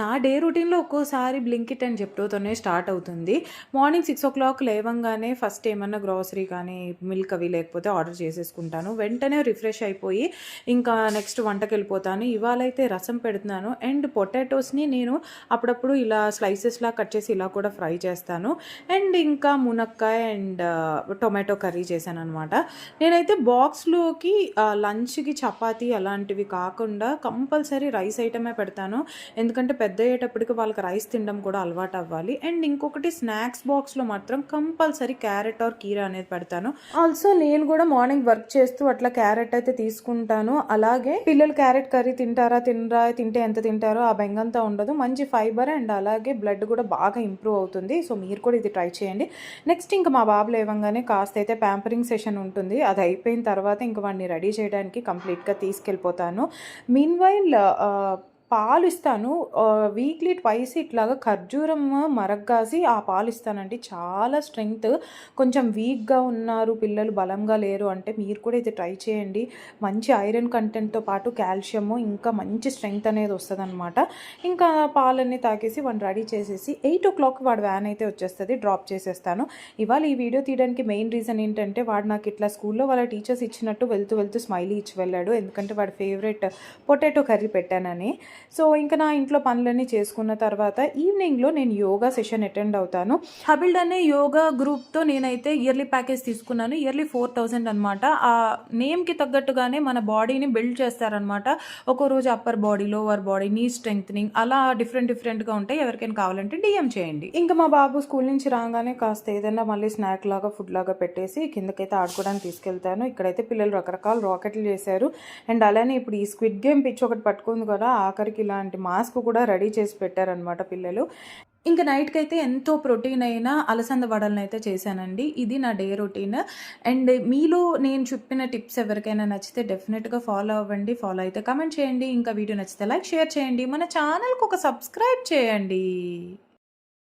నా డే రొటీన్‌లో ఒక్కోసారి బ్లింకిట్ అండ్ జెప్టోతోనే స్టార్ట్ అవుతుంది. మార్నింగ్ 6:00 లేవంగానే ఫస్ట్ ఏమన్నా గ్రోసరీ కానీ, మిల్క్ అవి లేకపోతే ఆర్డర్ చేసేసుకుంటాను. వెంటనే రిఫ్రెష్ అయిపోయి ఇంకా నెక్స్ట్ వంటకెళ్ళిపోతాను. ఇవాళైతే రసం పెడుతున్నాను. అండ్ పొటాటోస్‌ని నేను అప్పుడప్పుడు ఇలా స్లైసెస్‌లా కట్ చేసి ఇలా కూడా ఫ్రై చేస్తాను. అండ్ ఇంకా మునక్కాయ అండ్ టొమాటో కర్రీ చేశాను అనమాట నేనైతే బాక్స్‌లోకి లంచ్‌కి చపాతీ అలాంటివి కాకుండా కంపల్సరీ రైస్ ఐటమే పెడతాను. ఎందుకంటే అంటే పెద్ద అయ్యేటప్పటికి వాళ్ళకి రైస్ తినడం కూడా అలవాటు అవ్వాలి అండ్ ఇంకొకటి స్నాక్స్ బాక్స్‌లో మాత్రం కంపల్సరీ క్యారెట్ ఆర్ కీరా అనేది పెడతాను. ఆల్సో నేను కూడా మార్నింగ్ వర్క్ చేస్తూ అట్లా క్యారెట్ అయితే తీసుకుంటాను. అలాగే పిల్లలు క్యారెట్ కర్రీ తింటారా? తినరా? తింటే ఎంత తింటారో ఆ బెంగంతా ఉండదు. మంచి ఫైబర్ అండ్ అలాగే బ్లడ్ కూడా బాగా ఇంప్రూవ్ అవుతుంది. సో మీరు కూడా ఇది ట్రై చేయండి. నెక్స్ట్ ఇంక మా బాబు లేవంగానే అయితే ప్యాంపరింగ్ సెషన్ ఉంటుంది. అది అయిపోయిన తర్వాత ఇంకా వాడిని రెడీ చేయడానికి కంప్లీట్‌గా తీసుకెళ్ళిపోతాను. మీన్‌వైల్ వైల్ పాలు ఇస్తాను. వీక్లీ ట్వైస్ ఇట్లాగా ఖర్జూరం మరగ్గాసి ఆ పాలు ఇస్తానండి. చాలా స్ట్రెంగ్త్ కొంచెం వీక్‌గా ఉన్నారు పిల్లలు బలంగా లేరు అంటే మీరు కూడా ఇది ట్రై చేయండి. మంచి ఐరన్ కంటెంట్‌తో పాటు కాల్షియము ఇంకా మంచి స్ట్రెంగ్త్ అనేది వస్తదనమాట. ఇంకా పాలన్నీ తాకేసి వాడిని రెడీ చేసేసి ఎయిట్ ఓ క్లాక్ వాడు వ్యాన్ అయితే వచ్చేస్తుంది డ్రాప్ చేసేస్తాను. ఇవాళ ఈ వీడియో తీయడానికి మెయిన్ రీజన్ ఏంటంటే వాడు నాకు ఇట్లా స్కూల్‌లో వాళ్ళ టీచర్స్ ఇచ్చినట్టు వెళ్తూ వెళ్తూ స్మైలీ ఇచ్చి వెళ్ళాడు. ఎందుకంటే వాడి ఫేవరెట్ పొటాటో కర్రీ పెట్టానని. సో ఇంకా నా ఇంట్లో పనులన్నీ చేసుకున్న తర్వాత ఈవినింగ్‌లో నేను యోగా సెషన్ అటెండ్ అవుతాను. హబిల్డ్ అనే యోగా గ్రూప్‌తో నేనైతే ఇయర్లీ ప్యాకేజ్ తీసుకున్నాను. ఇయర్లీ 4000 అనమాట. ఆ నేమ్‌కి తగ్గట్టుగానే మన బాడీని బిల్డ్ చేస్తారనమాట. ఒక్కో రోజు అప్పర్ బాడీ, లోవర్ బాడీ, నీ స్ట్రెంగ్త్నింగ్ అలా డిఫరెంట్ డిఫరెంట్‌గా ఉంటాయి. ఎవరికైనా కావాలంటే డిఎం చేయండి. ఇంకా మా బాబు స్కూల్ నుంచి రాగానే కాస్త ఏదైనా మళ్ళీ స్నాక్ లాగా, ఫుడ్ లాగా పెట్టేసి కిందకైతే ఆడుకోవడానికి తీసుకెళ్తాను. ఇక్కడైతే పిల్లలు రకరకాల రాకెట్లు చేశారు. అండ్ అలానే ఇప్పుడు ఈ స్క్విడ్ గేమ్ పిచ్చి ఒకటి పట్టుకుంది కదా! ఆఖరికి ఇలాంటి మాస్క్ కూడా రెడీ చేసి పెట్టారనమాట పిల్లలు. ఇంక అయితే ఎంతో ప్రోటీన్ అయిన అలసంద వడలనైతే చేశానండి. ఇది నా డే రొటీన్. అండ్ మీలో నేను చెప్పిన టిప్స్ ఎవరికైనా నచ్చితే డెఫినెట్‌గా ఫాలో అవ్వండి. ఫాలో అయితే కామెంట్ చేయండి. ఇంకా వీడియో నచ్చితే లైక్, షేర్ చేయండి. మన ఛానల్‌కి ఒక సబ్స్క్రైబ్ చేయండి.